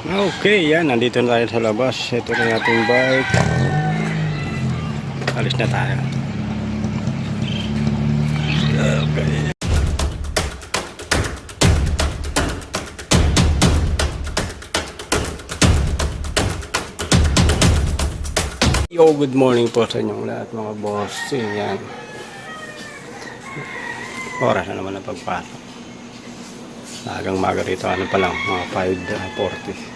Okay, yan. Nandito na tayo sa labas. Ito na ating bike. Alis na tayo. Okay. Yo, good morning po sa inyong lahat mga boss. Yan. Oras na naman ang pagpasok. Magang maga rito. Ano pa lang, mga 5.40.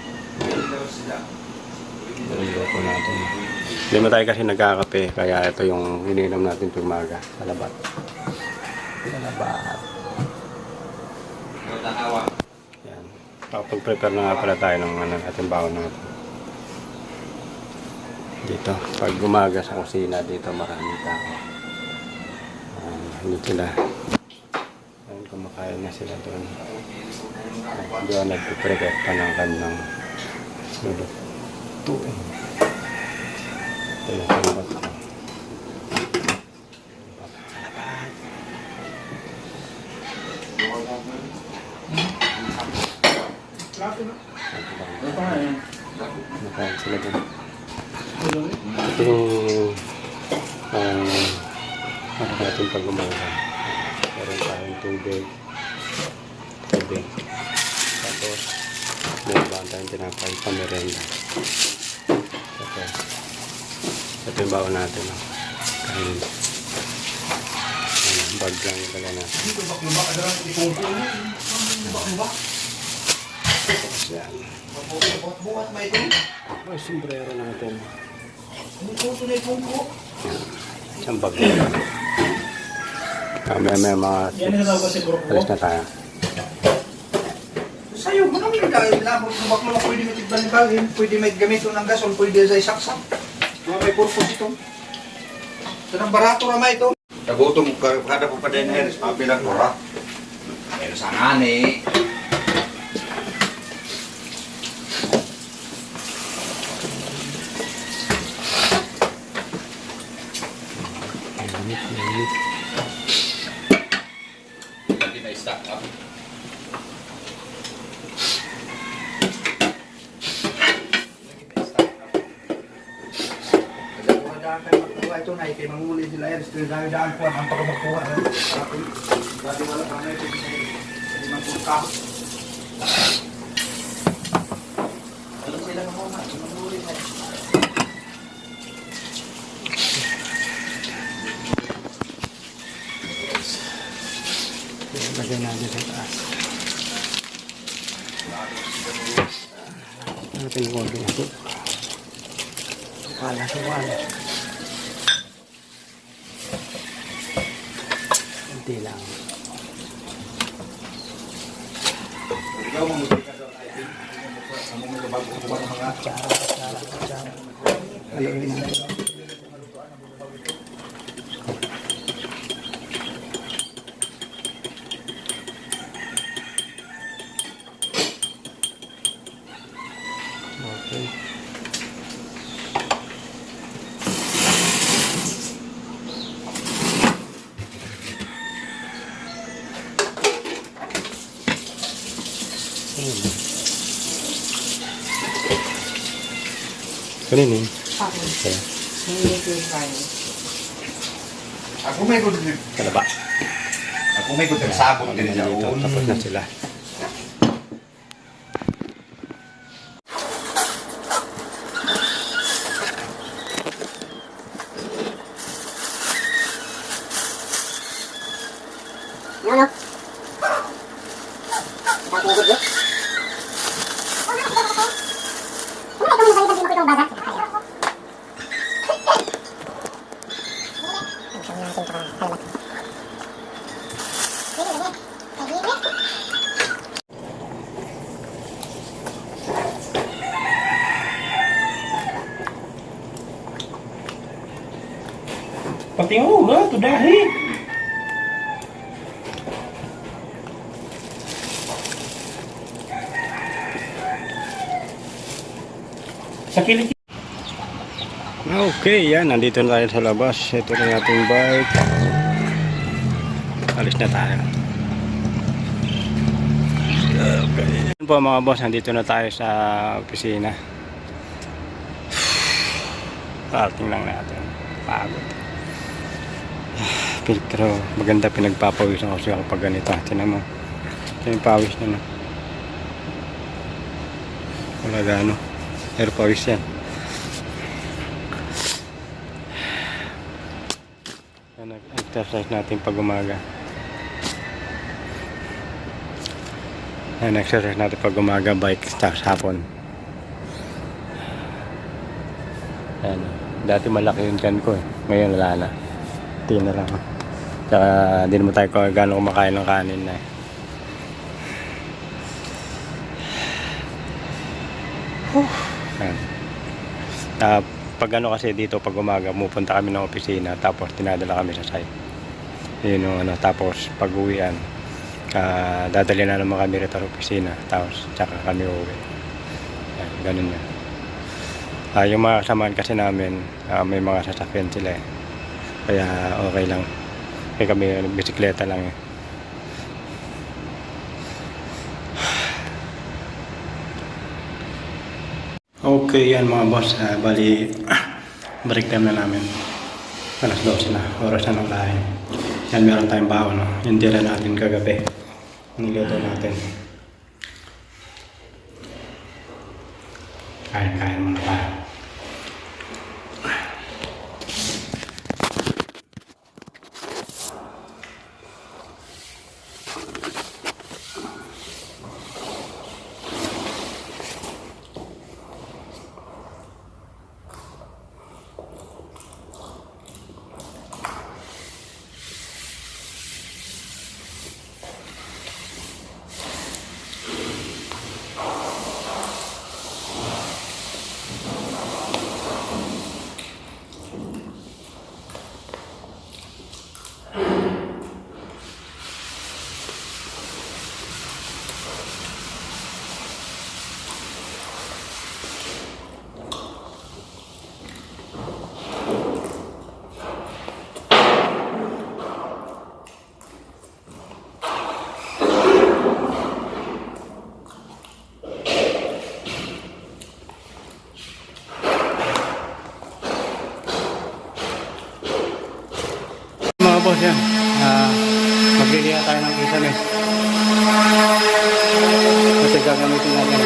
Naliloko natin. Hindi mo tayo kasi nagkakape, kaya ito yung ininom natin pag maga. Sa labat. Sa labat. Yan. Kapag-prepare na nga pala tayo ng ano, ating bawon natin. Dito, pag gumaga sa kusina, dito maraming tao. Um, hindi sila. Ayun, kumakain na sila doon. Doon nagpiprepare pa ng kanilang lulutuin. Ito yung sambat ko. Nakain sila doon. Ito yung ano natin pag umaga. Meron tayong tubig, tubig. Meron ba tayong tinapay pa merenda. Ito. Yung baon natin. Oh. Kain. Ayan, bag lang yung kala natin. Tapos yan. Bukas may ito. Ay, sombrero natin. Ito na yung ko. Isang bag lang. Kami may mga bro. alis na tayo. Sa'yo, mo naman dahil labot ng baklo pwede may tigban bagin, pwede may gamito ng gasol, pwede sa isaksak. Mga may purpose ito. Ng barato ramay ito. Nagutom ka kada po pa din eh, pabilang ko ha. Pero sa ngani, hindi na stock up. Daan kayo magkuha ito na, ikay manguli sila yan. Sila dahil daan po ang pagkabakuha. Dati wala kami ito. Hindi kahit. Alam sila ng mga manguli na. Lagay natin sa taas. Natin konti ito. Wala sa wala. Kunti lang. Ikaw mamuti ka sa atin. Amo mo bago ko ba mga Kutsara, kutsara, kutsara. Haluin natin. Okay. Kanino yun? Kaya, Ako may good. kalaba. Ako may good sabon din sa tapos na sila. Ano? Nakikigod yun? Ano ito mo sa ibang ibang baga? Ang natin para kalabat. Sige, sige. Sige. Pati mo ba? Ito dahil. Sa kilik Okay, yan. Nandito na tayo sa labas. Ito na ating bike. Alis na tayo. Okay. Yun po mga boss, nandito na tayo sa opisina. Parating lang natin. Pagod. Pero maganda pinagpapawisan ko siya kapag ganito. Tinan mo. Ito yung pawis na no. Wala gano. Pero pawis yan. Yan, Exercise natin pag umaga. Yan, exercise natin pag umaga, bike, sa hapon. Yan. Dati malaki yung tiyan ko eh. Ngayon wala na. Hindi na lang. Tsaka hindi naman tayo gano'ng kumakain ng kanin na eh. Yan. Ah, pag ano kasi dito pag umaga pupunta kami ng opisina tapos tinadala kami sa site yun yung ano tapos pag uwian ah, dadali na naman kami rito sa opisina tapos tsaka kami uwi yan, ganun yan Ah, yung mga kasamaan kasi namin ah, may mga sasakyan sila eh kaya okay lang kaya kami bisikleta lang eh Okay, yan mga boss. Ah, bali, break time na namin. Alas 12 na. Oras na ng kain. Yan, meron tayong baon. No? Yung tira natin kagabi. Niluto natin. Kain-kain muna tayo. Mga boss yan. Uh, Magliliya tayo ng kisame. Kasi gagamitin natin.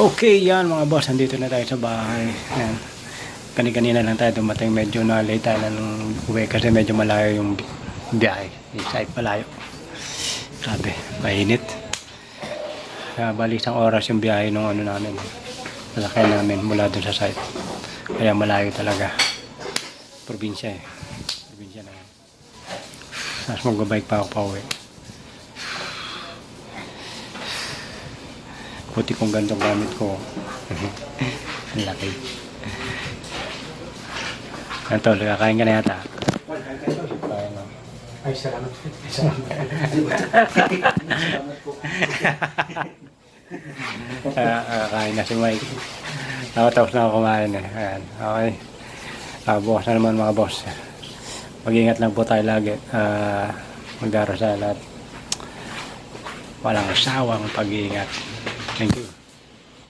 Okay, yan mga boss. Andito na tayo sa bahay. Yan. Kani-kanina lang tayo dumating. Medyo na late tayo nung uwi kasi medyo malayo yung bi- biyahe. Yung site malayo. Grabe, mainit. Kaya bali isang oras yung biyahe nung ano namin. Lalakay namin mula dun sa site. Kaya malayo talaga. Probinsya eh. Probinsya na. Tapos mag-bike pa ako pa uwi. Puti kong gantong gamit ko. Ang laki. Ano to, kakain ka na yata. Kain na. Ay, salamat. Salamat. Ah, ah, kain na si Mike. Ako tapos na ako kumain eh. Ayan, okay. Ah, bukas na naman mga boss. Mag-ingat lang po tayo lagi. Ah, magdarasal at walang asawang pag-iingat. Thank you.